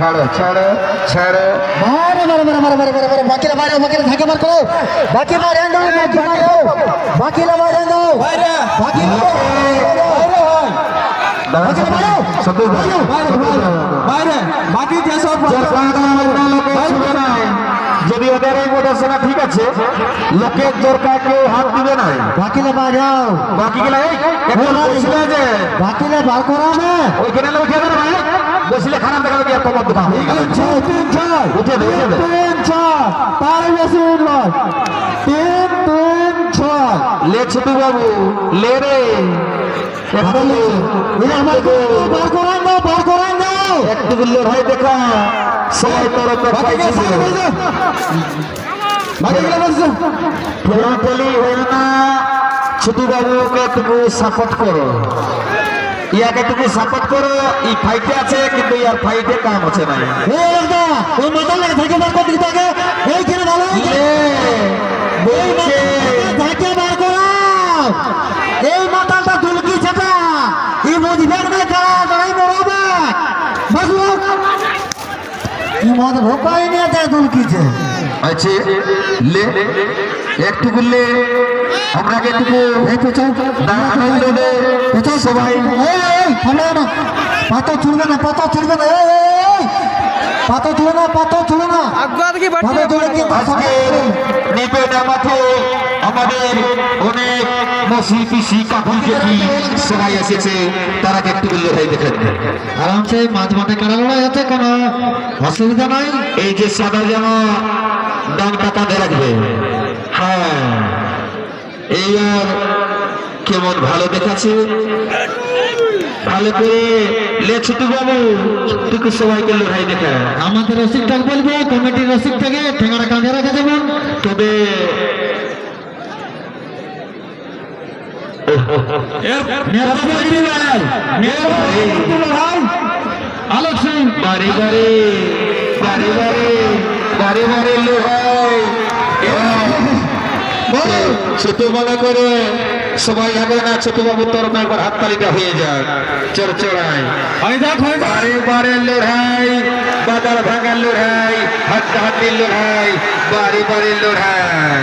ছাড়ো ছাড়ো ছাড়ো মারো মারো মারো মারো মারো মারো মারে বাকিরা মারো বাকিরা ধাক্কা মার করো বাকি মারে দাও বাকি মারে দাও বাকিরা মারে দাও বাইরে বাকি বাইরে বাকি যেসব যদি ওদের এই প্রদর্শনা ঠিক আছে লোকের দরকার কেউ হাত দিবে না। বাকিরা মারাও বাকি গেলে এই, বসলে যে বাকিরা বার করো না ওইখানে উঠে দেবে ভাই। বসলে খারাপ দেখা যাবে কমর দোকান গেল ছয় তিন ছয় উঠে দে উঠে দে। তিন ছয় তার বেশি উঠল তিন তিন ছয়। লে ছোটু বাবু লে রে। একটু বার করান দাও বার করান দাও। একটু বললে ভাই দেখা। সবাই তোর তো পাইছিস বাকিগুলো বলছো পুরোপুরি হইল না ছোটু বাবুকে একটু সাপোর্ট করো। ইয়াকে একটু সাপোর্ট করো এই ফাইটে আছে কিন্তু ইয়ার ফাইটে কাম হচ্ছে না। ওই মাথা লাগে থেকে বার করতে থাকে এই ভালো লে, বার করাও এই মাথাটা দুলকি ছাতা এই বুঝবে না কারা তাই মরবে বাসু কি ভোকাই নিয়ে যায় দুলকিছে আছে লে একটু বললে আমরাকে একটু এই পেছন আনন্দ দে পেছন সবাই। এই এই থামো না পাতা চুলবে না। পাতা চুলবে না এই, এই এই না পাতা চুলে না। পাতা চুলে কি আজকে নিপেটা মাঠে আমাদের অনেক মসি পিসি কাকুল জেঠি সবাই এসেছে তারা একটু বললে ভাই দেখেন? আরামসে মাঝ মাঠে কাটা লড়াই আছে কোনো অসুবিধা নাই? এই যে সাদা জামা দামটা কাঁধে রাখবে। হ্যাঁ। এই আর কেমন ভালো দেখাচ্ছে? ভালো করে লে ছোটু বাবু টুকু সবাইকে লড়াই দেখা আমাদের রসিকটাকে বলব কমিটির রসিকটাকে ঠেঙ্গারা কাঁধে রাখা যেমন তবে আলোক সিং বারে বারে বারে বারে বারে বারে লড়াই। ছোট বড় করে সবাই হবে না ছোট বাবু তোর একবার হাততালিটা হয়ে যাক। চড় চড়াই। বারে বারে লড়াই বাজার ভাঙার লড়াই হাড্ডাহাড্ডির লড়াই বারে বারে লড়াই।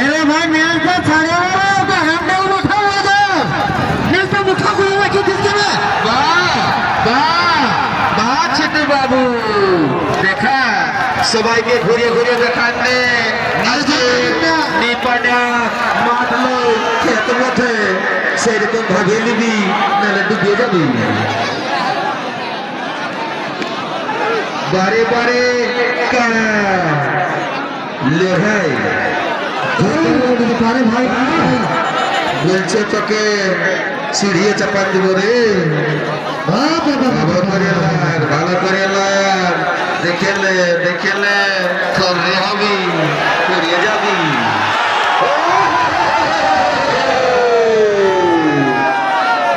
এরে ভাই ছাড়ে বাবু। দেখা সবাইকে ঘুরিয়ে ঘুরিয়ে দেখাচ্ছে আজকে নিপাটা মাতলো খেতে মাঠে সেরকম ভাগিয়ে নিবি নাহলে ডুবিয়ে যাবি। বারে বারে লেহাই ভাই। বলছে তোকে সিঁড়িয়ে চাপা দিব রে ভালো করে লাগ, ভালো করে লাগ। দেখেলে দেখেলে খবরে হবি করিয়ে যাবি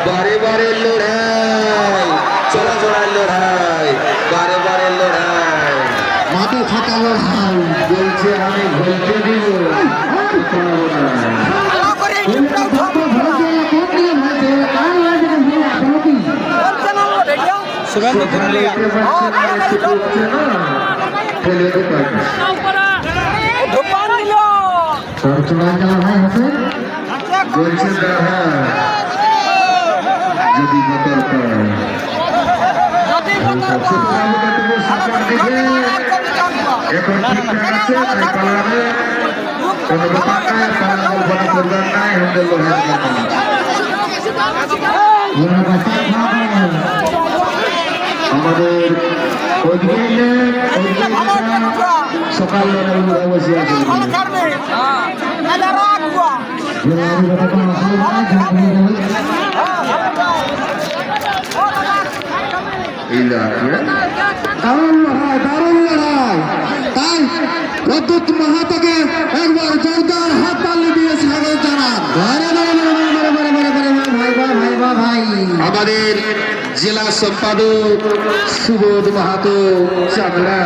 বারে বারে লড়াই চড়া চড়াই লড়াই বারে বারে লড়াই মাঠে থাকা লড়াই বলছে আমি বলতে দিব শুভেন্দু পুরুলিয়া বলছে দাদা যদি এখন ঠিকঠাক আছে পালাবে কোনো ব্যাপার নাই পালানো কোনো করবেন নাই হ্যান্ডেল আমাদের ওইদিকে সকাল বসে আছে দারুণ লড়াই দারুণ লড়াই তাই প্রদ্যুৎ মাহাতোকে একবার জোরদার হাত তালি দিয়ে স্বাগত জানান আমাদের জেলা সম্পাদক সুবোধ মাহাতো চাকরা।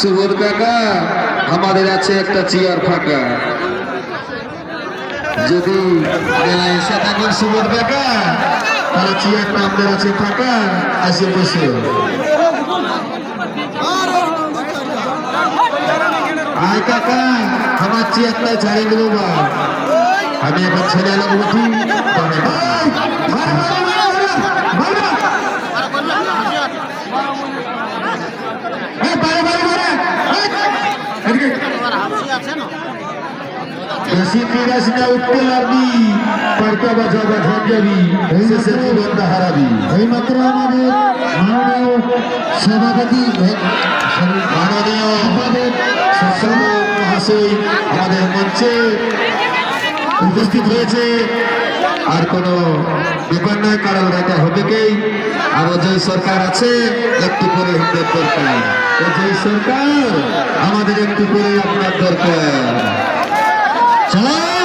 সুবোধ কাকা, আমাদের আছে একটা চেয়ার ফাঁকা। যদি এসে থাকেন সুবোধ কাকা, তাহলে চেয়ারটা আপনার আছে ফাঁকা, আসে বসে। আয় কাকা, আমার চেয়ারটা ছাড়িয়ে দেবো বা আমি এখন ছেলে লোক উঠি তবে বেশি তিরাশি না উঠতে লাগবি পার্কা বাজাবা ঝক যাবি শেষে জীবনটা হারাবি। এইমাত্র আমাদের মাননীয় সভাপতি মাননীয় সৎসঙ্গ মহাশয় আমাদের মঞ্চে উপস্থিত হয়েছে। আর কোনো নয় কারণ এটা হবে কেই আর যে সরকার আছে একটু করে দরকার। যে সরকার আমাদের একটু করে আপনার দরকার। 再来。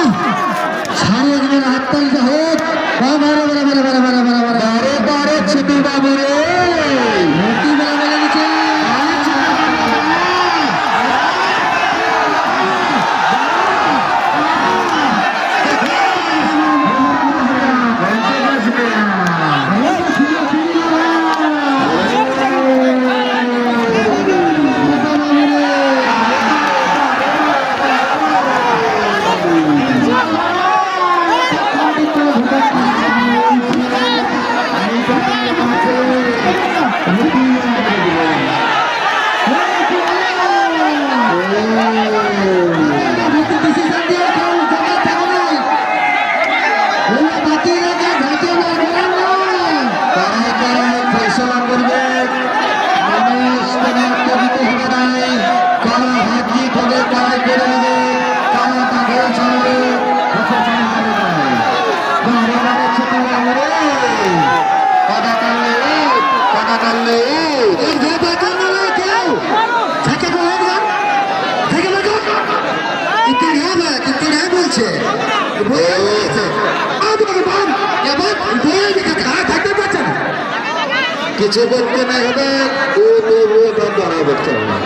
কিছু করতে নাই হবে ও তো ও তো ধরা করতে হবে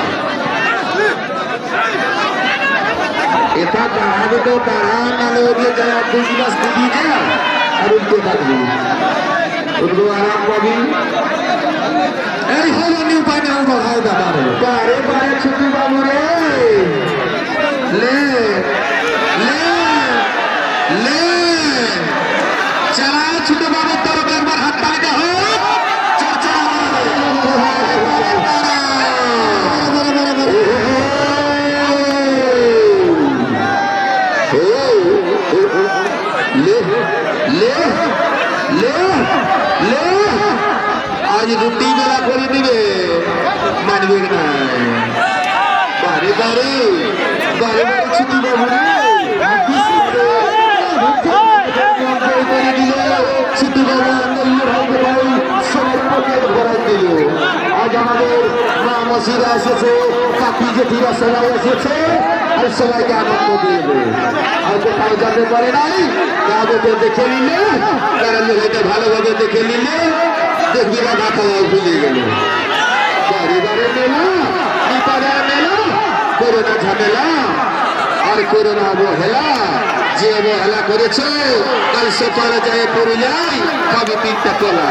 এটা দাঁড়াবে তো দাঁড়া নালে ওদের যারা দুই দিবি যা আর উঠতে থাকবি উঠবো আরাম পাবি এই হলো নিউ পাইনে আমার হয় দাদা বারে বারে ছুটি বাবু রে লে লে লে চালা ছোট বাবু তরফ মাসিরা এসেছে, কাকি জেঠিরা সবাই এসেছে, আর সবাইকে আনন্দ দিয়ে আর কোথাও যেতে পারে নাই, তাদেরকে দেখে নিলে, তারা হয়তো ভালোভাবে দেখে নিলে, দেখবি না মাথা ভুলে গেল। বারে বারে মেলা বিপারে মেলা, করোনা ঝামেলা, আর করোনা অবহেলা, যে অবহেলা করেছ, কাল সকালে যায় পুরুলিয়ায় খাবে তিনটা তোলা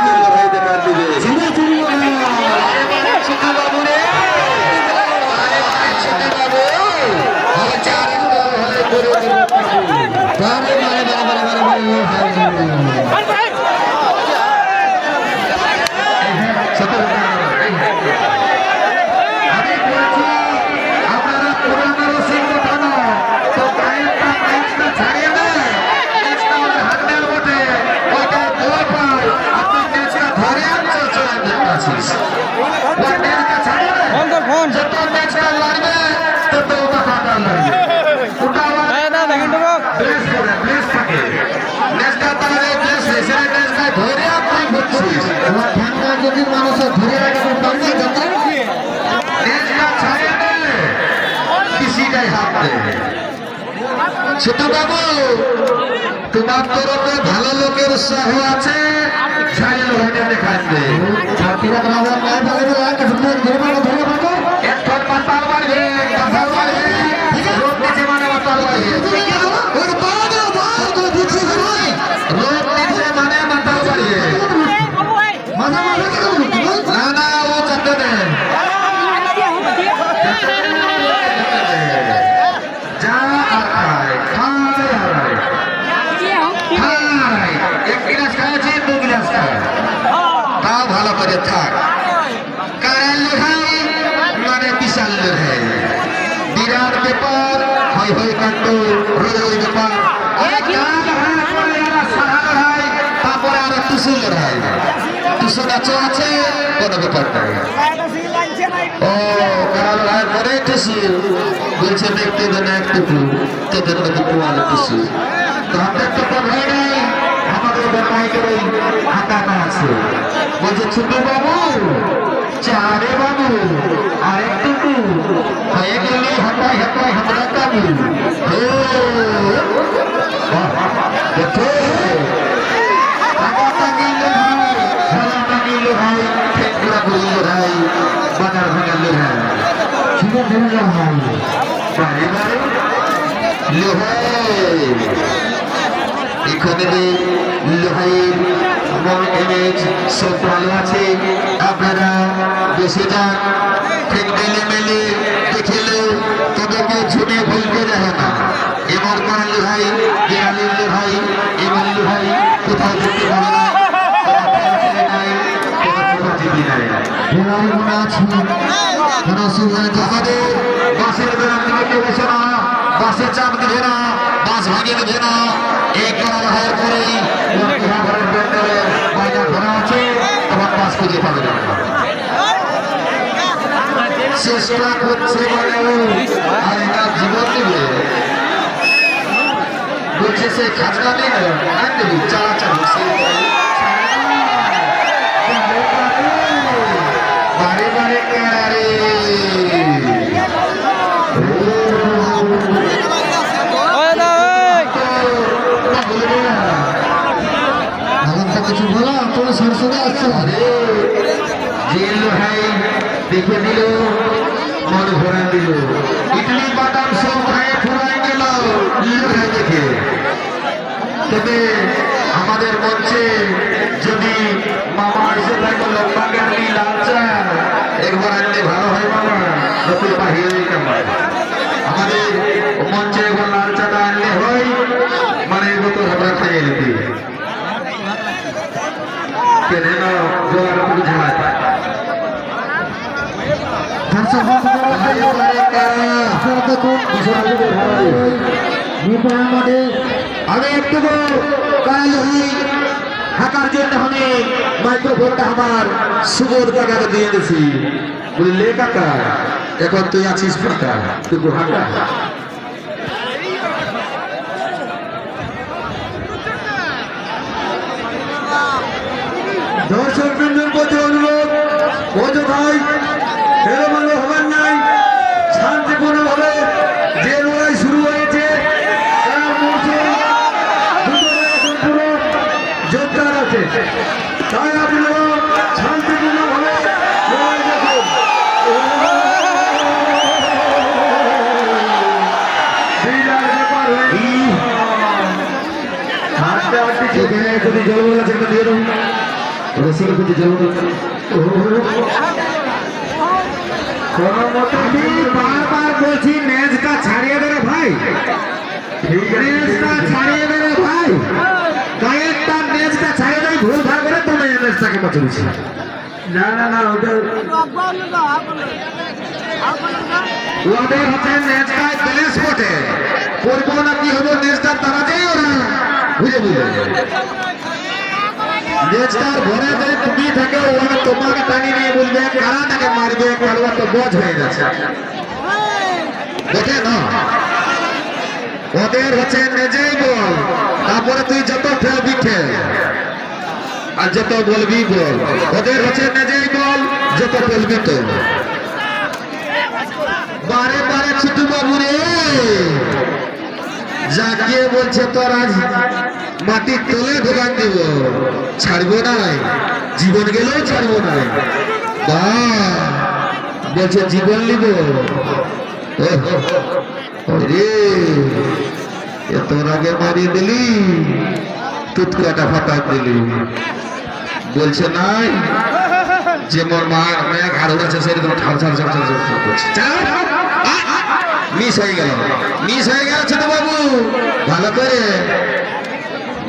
যদি মানুষের ধরে রাখে পারবে যাতে হাত তোমার তরফে ভালো লোকের উৎসাহ আছে। লোহাটা ছাত্রীরা তোমাদের ফেলে টুসু নাচও আছে ও কারা লড়াই পরে টুসু বলছে দেখতে দেন একটুকু তোদের ব্যাপারে করে হাতাটা আছে বলছে ছোট বাবু বাবু আরেকটুকু হয়ে গেলে হাতায় হাতায় হাতটা কাবু দেখো বাজার ভাই ঠিক আছে ধরে ভাই বারে বারে লোহাই এখানে লোহাইয়ের ইমেজ সব ভালো আছে। আপনারা বসে যান। ঠিক মেলে মেলে দেখিলে তোদেরকে ছুটে ভুলতে যায় না। এমন করে লোহাই আমাদের বাসের বেড়ার দিকে কেউ বসে না বাসের চাপ দিবে না বাস ভাঙিয়ে দেবে না। এই করা হওয়ার বাইনা ধরা আছে তোমার বাস খুঁজে পাবে না। চেষ্টা করছে বলে আর এটা জীবন দেবে বলছে সে খাজনা নেই চালা চালু কিছু দেখে দিল মন ভরা দিল ইডলি বাদাম সব দেখে তবে আমাদের মঞ্চে যদি মামা এসে থাকো লম্বা গাড়ি লাল চা একবার আনলে ভালো হয় মামা নতুন বাহির আমাদের মঞ্চে একবার লাল চাটা আনলে হয় মানে মাঠে আমি একটু জন্য আমি মাইক্রোফোনটা আমার সুবোধ কাকাকে দিয়ে দিছি। বলি, লে এখন তুই আছিস দর্শক বিন্দুর প্রতি অনুরোধ অযথাই এলোমেলো হবেন নাই। শান্তিপূর্ণভাবে যে লড়াই শুরু হয়েছে যোগদান আছে। তাই আপনারা আছে একটা দিয়ে দেবো। রসিকে বারবার বলছি ম্যাচটা ছাড়িয়ে দে ভাই। ম্যাচটা ছাড়িয়ে দে ভাই। কয়েকটা ম্যাচটা ছাড়িয়ে ভুল ভাগ করে তুমি এই ম্যাচটাকে বাঁচিয়েছি না না না ওটা ওদের হচ্ছে ম্যাচটা ব্যালেন্স পটে করব না কি হলো ম্যাচটা তারা যাই ওরা বুঝে বুঝে। নেক্সটার ঘরে যদি তুমি থাকে, ওরা তোমাকে টানি নিয়ে বলবে, কারা তাকে মারবে কারোয়া তো বোঝ হয়ে গেছে। দেখে না ওদের হচ্ছে নিজেই বল তারপরে তুই যত খেলবি, খেল। আর যত বলবি, বল। ওদের হচ্ছে নিজেই বল যত বলবি তো। বারে বারে ছোটু বাবু রে। যাকে বলছে তোর আজ মাটির তলে ঢোকান দিব। ছাড়বো না। জীবন গেলেও ছাড়বো না। বা, বলছে, জীবন নিব। রে তোর আগে মারিয়ে দিলি, তুতকাটা ফাটা দিলি। বলছে, নাই। যে মোর মা মায়া ঘাড় আছে সেরকম ঠাল ঠাল ঠাল ঠাল মিস হয়ে গেল। মিস হয়ে গেল ছোট বাবু। ভালো করে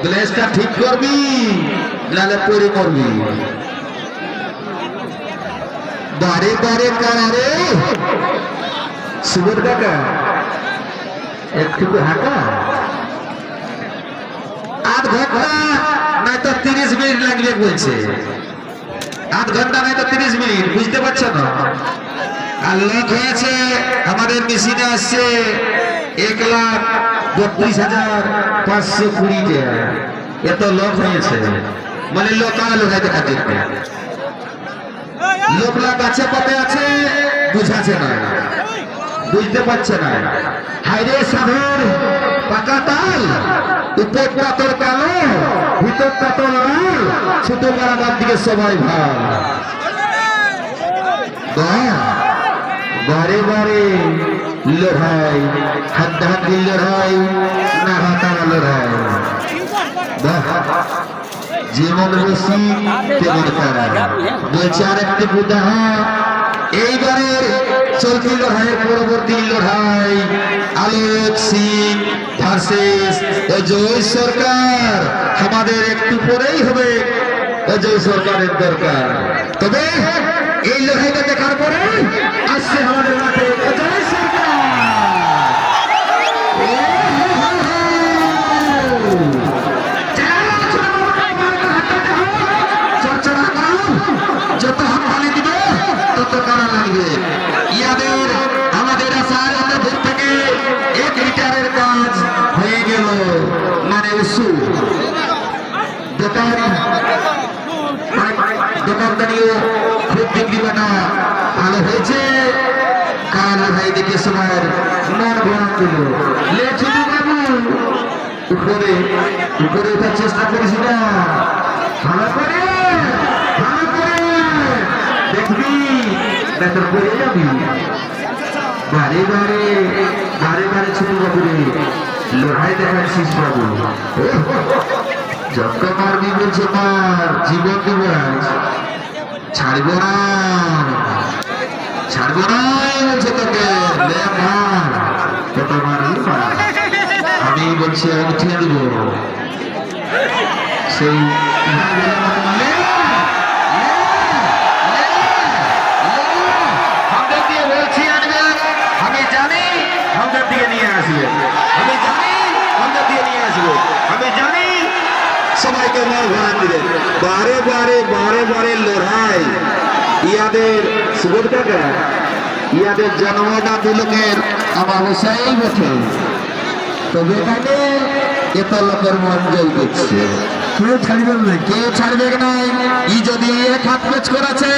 গ্লেসটা ঠিক করবি নাহলে পড়ে মরবি বারে বারে কারে সুবোধ কাকা একটু হাঁটা। আধ ঘণ্টা নাই তো তিরিশ মিনিট লাগবে বলছে। আধ ঘণ্টা নাই তো তিরিশ মিনিট, বুঝতে পারছ না? আর লোক হয়েছে, আমাদের মেশিনে আসছে, এক লাখ বত্রিশ হাজার পাঁচশো কুড়ি টাকা এত লোক হয়েছে। মানে লোকাল লোকাইতে খাতির লোকলা গাছে পাতে আছে বুঝাছে না। বুঝতে পারছে না। হাইরে সাধুর পাকা তাল উপরটা তোর কালো ভিতরটা তোর লাল ছোট পাড়াটার দিকে সবাই ভালো বাহ, বারে বারে লড়াই, হাড্ডাহাড্ডি লড়াই না হাতারা লড়াই যেমন রসি তেমন তারা। বলছে আর একটি উদাহরণ এইবারে চলতি লড়াইয়ের পরবর্তী লড়াই, আলোক সিং ভার্সেস অজয় সরকার। আমাদের একটু পরেই হবে অজয় সরকারের দরকার। তবে এই লড়াইটা দেখার পরে আসছে আমাদের মাঠে উপরে উপরে ওঠার চেষ্টা করিস না। ভালো করে ভালো করে। দেখবি বেতন করে যাবি। বারে বারে বারে বারে ছোট বাবু রে। লড়াই দেখাচ্ছিস বাবু। যত মারবি বলছে মার জীবন দেবো ছাড়ব না। ছাড়ব না বলছে তোকে। লে আমি বলছি আমি উঠিয়ে দিব। সেই সবাইকে ঘোরা দিবে। বারে বারে বারে বারে লড়াই। ইয়াদের সুবোধ কাকা, ইয়াদের দুলোকের অমাবস্যাই বটে। তবে এখানে মন জয় করছে। কেউ ছাড়বে না। কেউ ছাড়বে নাই ই যদি এক হাত পেচ করেছে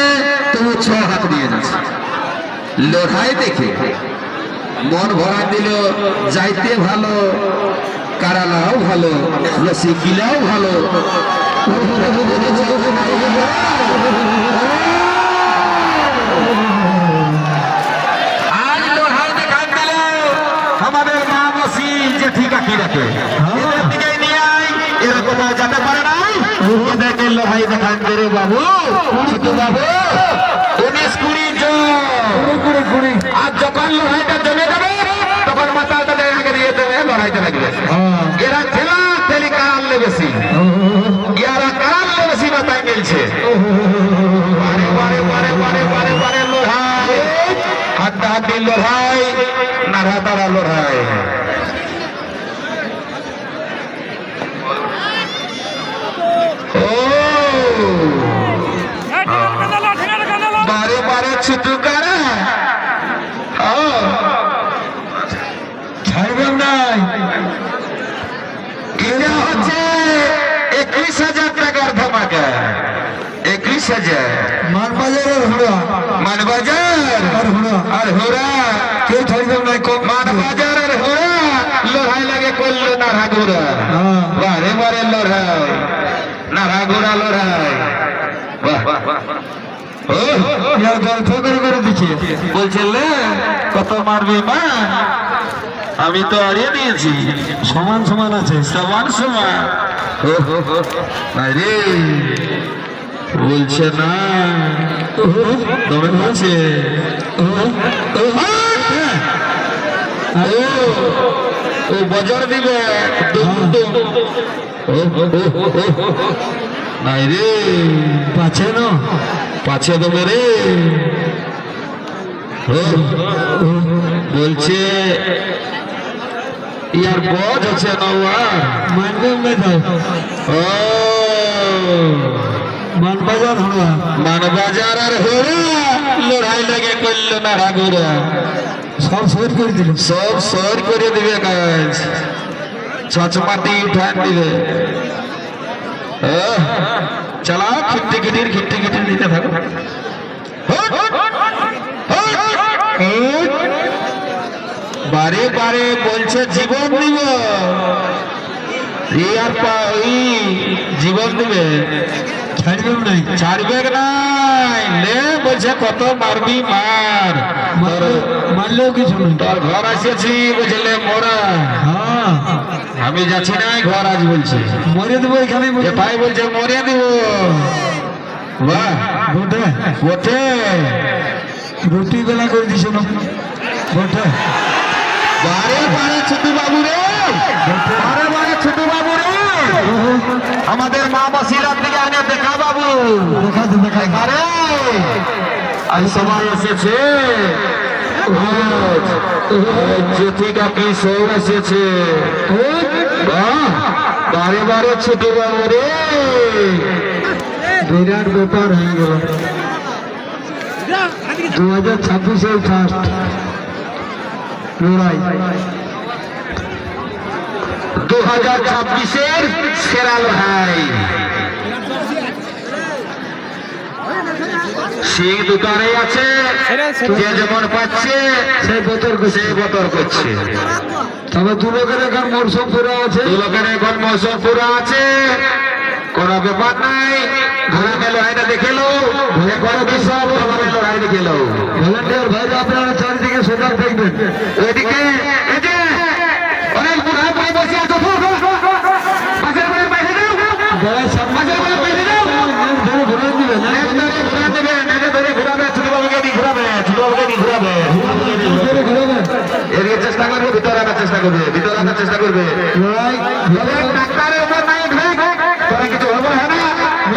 তবু ছ হাত নিয়ে যাচ্ছে লড়াই দেখে মন ভরা দিল যাইতে ভালো কারালাও ভালো রসিকিলাও ভালো। রাখে এরকম যেতে রে বাবু বাবু উনিশ কুড়ি জন। আর যখন লড়াইটা জমে যাবে, তখন মাতালটা আগে দিয়ে দেবে, লড়াইতে লাগবে। এরা খেলা তেলি কারালে বেশি এরা কারালে বেশি মাথায় মিলছে। তারা লড়াই। এটা হচ্ছে একুশ হাজার হাজার মানবাজারের হুড়া। মানবাজার আর হুড়া। আর হোরা কেউ ছাড়বে না কম? মানবাজার আর হোরা লড়াই লাগে করল নারা ঘোরা হ্যাঁ। বারে বারে লড়াই। নারা ঘোরা লড়াই গল্প করে করে দিচ্ছে। বলছিলে কত মারবি মা? আমি তো আড়িয়ে দিয়েছি। সমান সমান আছে, সমান সমান। আরে, বলছে না। তবে বলছে ও বজর দিবে। নাই রে পাচ্ছে না, পাছে দেবে রে বলছে ইয়ার বজ আছে নওয়ার ও। মানবাজার হুড়া মানবাজার আর হোরা লড়াই লাগে করল না রাগুরা সব সৈর করে দিল। সব সর করে দিবে কাজ ছচমাটি উঠান দিবে। ও, চালাও খিট্টি খিটির খিট্টি খিটির দিতে থাকো। বারে বারে বলছে জীবন দিব। এই এই জীবন দিবে। ছাড়বে নাই ছাড়বে নাই। লে বলছে কত মারবি মার। মারলে- মারলেও কিছু নেই। তোর ঘর আসিয়াছি বুঝলে মোরা। হ্যাঁ। আমি যাচ্ছি না ঘর আজ বলছে। মরে দেবো এখানে ভাই বলছে মরে দেবো। বাহ। বটে? ওঠে রুটি বেলা করে দিছ না? বারে বারে ছোট বাবু রে। বারে বারে ছোট বাবু রে। আমাদের মা বাসিরার দিকে আনে দেখা বাবু। দেখাতে দেখাই আরে। আজ সময় এসেছে। জ্যোতিকা কি সৌর এসেছে। বারে বারে ছোট বাবু রে। বিরাট ব্যাপার হয়ে গেল। দু হাজার ছাব্বিশের ফার্স্ট লড়াই। দু হাজার ছাব্বিশের সেরা লড়াই। সিং দোকানে আছে যে যেমন পাচ্ছে সেই বতর বতর করছে। তবে দু লোকের এখন মরশুম পুরো আছে। দু লোকের এখন মৌসুম পুরো আছে। কোন ব্যাপার নাই। ঘোড়াকে লড়াইটা দেখে লো কোনো বিষয় ঘোড়াকে লড়াই দেখে লো ভলেন্টিয়ার ভাইরা আপনারা চারিদিকে সজাগ থাকবেন ওইদিকে এই যে অনেক বুড়া ভাই বসে আছো। পাশের বাড়ির বাইরে যাও। পাশের বাড়ির বাইরে যাও। ধরে ঘুরে দিবেন নেট ধরে ঘুরা ধরে ঘুরাবে, ছোটবাবুকে দিয়ে ঘুরাবে, ছোটবাবুকে দিয়ে ঘুরাবে। এদিকে চেষ্টা করবে ভিতরে আনার চেষ্টা করবে ভিতরে আনার চেষ্টা করবে ডাক্তারের উপর নাই ভেগ তোরা কিছু হব হ্যাঁ না ডাক্তারের উপর ভেগ নাই তোরা আরামে থাক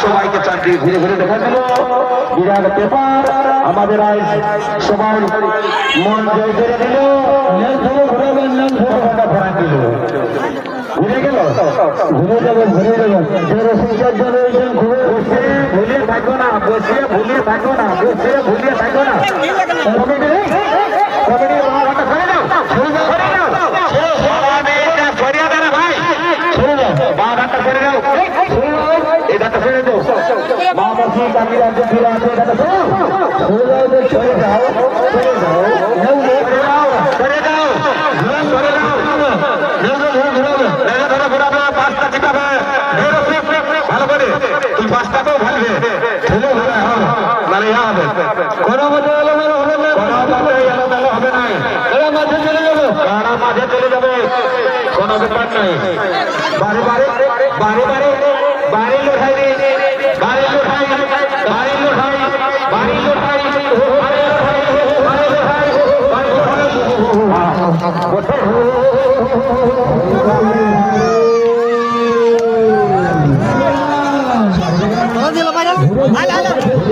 সবাইকে চাকরি ঘুরে ঘুরে দেখা দিল বিরাট ব্যাপার আমাদের আজ সবাই মন জয় করে দিল ঘুরে গেল ঘুরে যাবেন ঘুরে যাবেন যে রসিকার ঘুরে বসে ভুলিয়ে থাকো না বসে ভুলিয়ে থাকো না বসে ভুলিয়ে থাকো না মহাঘাটা সরে যাও সরে যাও সরে যাও সরিয়া সরিয়া দাঁড়া ভাই ছেড়ে যাও মহাঘাটটা সরে যাও ঘাটটা সরে মা বাসি কাকি রাজ্যে ফিরে আসে তো যাও তো যাও যাও হ্যাঁ মানে ইয়া হবে কোনো মতো এলোমেলো হবে না কোনো মতে এলোমেলো হবে নাই এরা মাঠে চলে যাবে কারা মাঝে চলে যাবে কোনো ব্যাপার নাই বারে বারে বারে বারে বাড়ি লোঠাই বাড়ি লোঠাই বাড়ি লোঠাই বাড়ি লোঠাই বাড়ি লোঠাই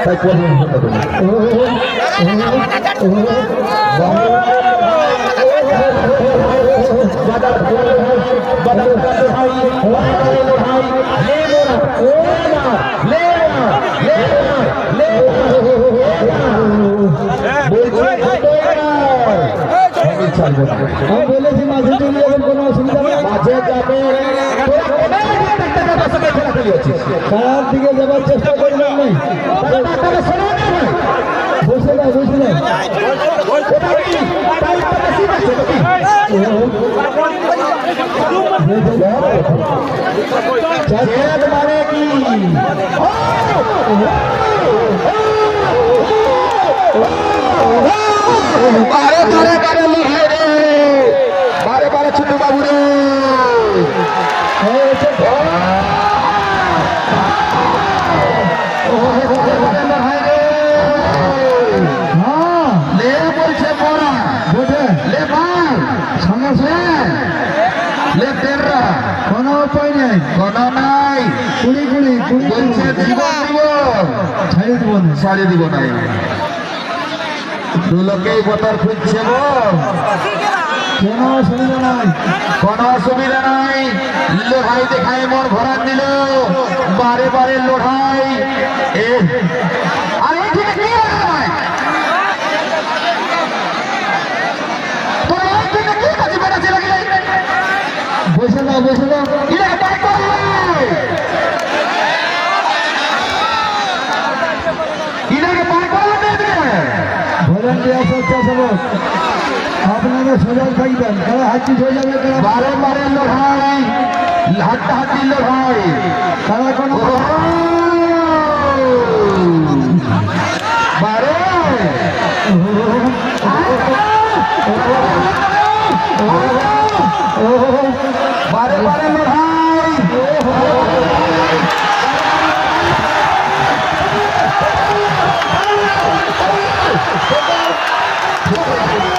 তাই পরে ফোনটা করবি বাজার বাজার ভাই ভাই লে না লে না লে না লে না বলছি আমি বলেছি মাঝে চলে যাবেন, কোনো অসুবিধা মাঝে যাবে তোরা দিকে যাবার চেষ্টা করবেন নাই বসে না বসে না মানে কি বারে বারে বারে বারে বারে ছোট বাবু রে না ছাড়ি দিব নাই দু বোতল খুঁজছে গো। কোনো অসুবিধা নাই। কোনো অসুবিধা নাই। লোহাই দেখায় মন ভরান দিল। বারে বারে লোহাই। আরে ঠিক বসে না বসে না ইলে বাই করলে ইলেকে বাই করলে দেবে ভলেন্টিয়ার স্বেচ্ছাসেবক আপনারা সজাগ থাকবেন কারা হাঁচি হয়ে যাবে বারে বারে লড়াই হাড্ডাহাড্ডি লড়াই কারা কোনো বারে বারে বারে লড়াই ও こ こ